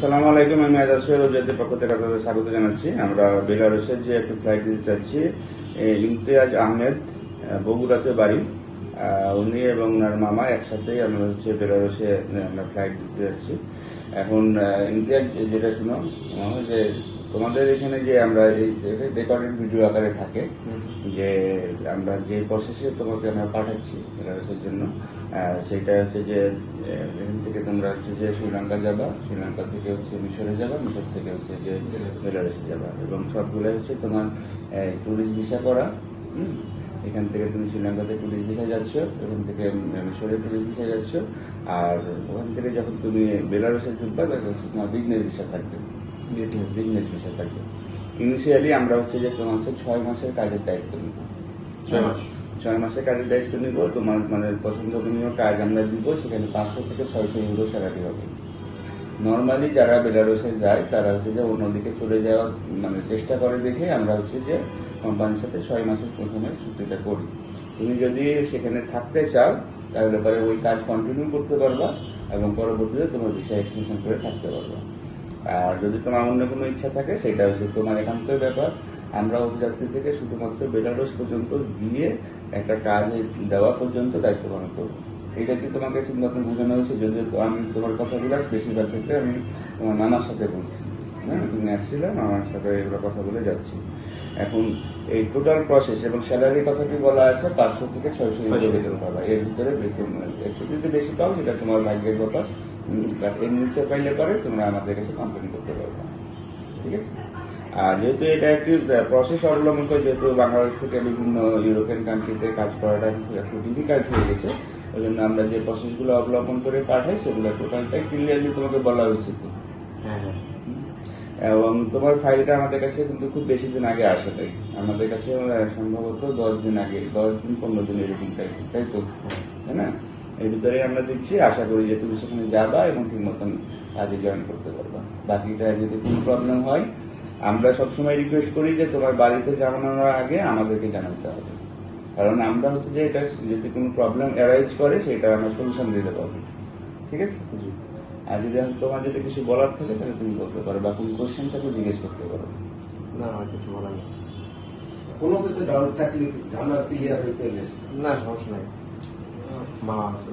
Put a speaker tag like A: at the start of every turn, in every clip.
A: সালাম আলাইকুম আমি আজাদ সোহেল উজাদের পক্ষ থেকে আপনাদের স্বাগত জানাচ্ছি। আমরা বেলারুসের যে একটি ফ্লাইট দিতে চাচ্ছি ইমতিয়াজ আহমেদ বগুড়াতে বাড়ি। উনি এবং ওনার মামা একসাথে আমরা হচ্ছে বেলারুসে আমরা ফ্লাইট দিতে যাচ্ছি। এখন ইমতিয়াজ যেটা শুনো যে তোমাদের এখানে যে আমরা এই রেকর্ডেড ভিডিও আকারে থাকে যে আমরা যে প্রসেসে তোমাকে আমরা পাঠাচ্ছি বেলারুসের জন্য সেটা হচ্ছে যে এখান থেকে তোমরা হচ্ছে যে শ্রীলঙ্কা যাবা শ্রীলঙ্কা থেকে হচ্ছে মিশরে যাবা মিশর থেকে হচ্ছে যে বেলারুসে যাবা এবং সবগুলো হচ্ছে তোমার টুরিস্ট ভিসা করা? এখান থেকে তুমি শ্রীলঙ্কাতে টুরিস্ট ভিসা যাচ্ছ এখান থেকে মিশরে টুরিস্ট ভিসা যাচ্ছ আর ওখান থেকে যখন তুমি বেলারুসে ঢুকবা তখন হচ্ছে তোমার বিজনেস ভিসা থাকবে বিজনেস ভিসা থাকবে ইনিশিয়ালি আমরা হচ্ছে যে তোমার হচ্ছে ছয় মাসের কাজের দায়িত্ব নিব
B: ছয় মাস।
A: ছয় মাসের কাজের দায়িত্ব নিব, তোমার মানে পছন্দনীয় কাজ আমরা দিব, সেখানে পাঁচশো থেকে ছয়শো ইউরো স্যালারি হবে। নর্মালি যারা বেলারসে যায়, তারা হচ্ছে যে অন্যদিকে চলে যাওয়ার মানে চেষ্টা করে দেখে আমরা হচ্ছে যে কোম্পানির সাথে ছয় মাসের প্রথমে চুক্তিটা করি। তুমি যদি সেখানে থাকতে চাও, তাহলে পরে ওই কাজ কন্টিনিউ করতে পারবা এবং পরবর্তীতে তোমার ভিসা এক্সটেনশন করে থাকতে পারবা। আর যদি তোমার অন্য কোনো ইচ্ছা থাকে, সেটা হচ্ছে তোমার একান্তর ব্যাপার। আমরা অভিযাত্রী থেকে শুধুমাত্র বেলারুস পর্যন্ত গিয়ে একটা কাজ দেওয়া পর্যন্ত দায়িত্ব পালন করব। এটা কি তোমাকে ঠিক মতন বোঝানো হয়েছে? যদি আমি তোমার কথাগুলো বেশিরভাগ ক্ষেত্রে আমি তোমার নানার সাথে বলছি। হ্যাঁ তুমি আসছিলে মামার সাথে এগুলো কথা বলে যাচ্ছি। এখন এই টোটাল প্রসেস এবং স্যালারির কথা কি বলা আছে? পাঁচশো থেকে ছয়শো ইউরো বেতন পাবা। এর ভিতরে বেতন একটু যদি বেশি পাও সেটা তোমার ভাগ্যের ব্যাপার এর নিচে পাইলে পরে তোমরা আমাদের কাছে কমপ্লেন করতে পারবে। ঠিক আছে? আর যেহেতু এটা একটি প্রসেস অবলম্বন করে যেহেতু বাংলাদেশ থেকে বিভিন্ন ইউরোপিয়ান কান্ট্রিতে কাজ করাটা একটু- ডিফিকাল্ট হয়ে গেছে ওই জন্য আমরা যে প্রসেসগুলো অবলম্বন করে পাঠাই সেগুলো টোটালটাই ক্লিয়ারলি তোমাকে বলা হয়েছে তো।
B: হ্যাঁ হ্যাঁ।
A: এবং তোমার ফাইলটা আমাদের কাছে কিন্তু খুব বেশি দিন আগে আসে তাই আমাদের কাছে সম্ভবত দশ দিন আগে দশ দিন পনেরো দিন এরকম তাই তাই তো? তাই না? এর ভিতরে আমরা দিচ্ছি আশা করি যে তুমি সেখানে যাবা এবং ঠিক মতন কাজে জয়েন করতে পারবা। বাকিটা যদি কোনো প্রবলেম হয় আমরা সবসময় রিকোয়েস্ট করি যে তোমার বাড়িতে জানানোর আগে আমাদেরকে জানাতে হবে। কারণ আমরা হচ্ছে যে এটা যদি কোনো প্রবলেম অ্যারাইজ করে সেটা আমরা সলিউশন দিতে পারব। ঠিক আছে? আর যদি তোমার যদি কিছু বলার থাকে তাহলে তুমি করতে পারো বা কোনো কোশ্চেন থাকলে জিজ্ঞেস করতে পারো।
B: না আমার কিছু বলার নেই।
C: কোনো কিছু ডাউট থাকলে জানার ক্লিয়ার হইতে
B: না সমস্যা নাই। মা আছে।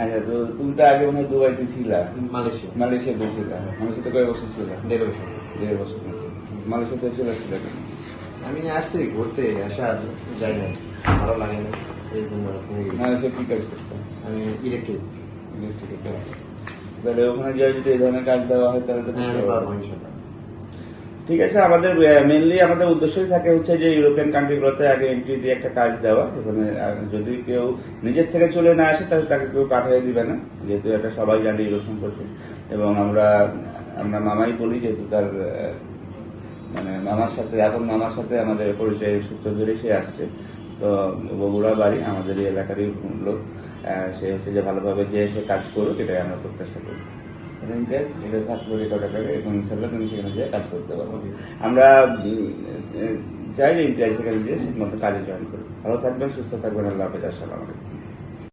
A: আচ্ছা তো তুমি তো আগে মনে হয় দুবাইতে ছিলা।
B: মালয়েশিয়া।
A: মালয়েশিয়া বলছিলা মালয়েশিয়াতে কয় বছর ছিল?
B: দেড় বছর।
A: দেড় বছর। মালয়েশিয়াতে চলে ছিল
B: আমি আসছি ঘুরতে আসা যাই না ভালো লাগে না। এই জন্য ওখানে
A: মালয়েশিয়া কি কাজ করতাম
B: আমি ইলেকট্রিক
A: ইলেকট্রিকের কাজ। তাহলে ওখানে যাই যদি এই ধরনের কাজ দেওয়া হয় তাহলে তো
B: হ্যাঁ পারব। ইনশাল্লাহ।
A: ঠিক আছে, আমাদের মেনলি আমাদের উদ্দেশ্যই থাকে হচ্ছে যে ইউরোপিয়ান কান্ট্রিগুলোতে আগে এন্ট্রি দিয়ে একটা কাজ দেওয়া। এখানে যদি কেউ নিজের থেকে চলে না আসে, তাহলে তাকে কেউ পাঠিয়ে দিবে না। যেহেতু এটা সবাই জানে ইউরোপ সম্পর্কে। এবং আমরা আমরা মামাই বলি, যেহেতু তার মানে মামার সাথে এখন মামার সাথে আমাদের পরিচয় সূত্র ধরে সে আসছে। তো বগুড়া বাড়ি, আমাদের এলাকারই লোক সে হচ্ছে যে ভালোভাবে যে সে কাজ করুক, এটাই আমরা প্রত্যাশা করি। এটা তুমি সেখানে যেয়ে কাজ করতে পারব আমরা চাই যে ইমতিয়াজ সেখানে ঠিক মতো কাজে জয়েন করি। ভালো থাকবেন, সুস্থ থাকবেন, আল্লাহ হাফেজ, আসসালাম আলাইকুম।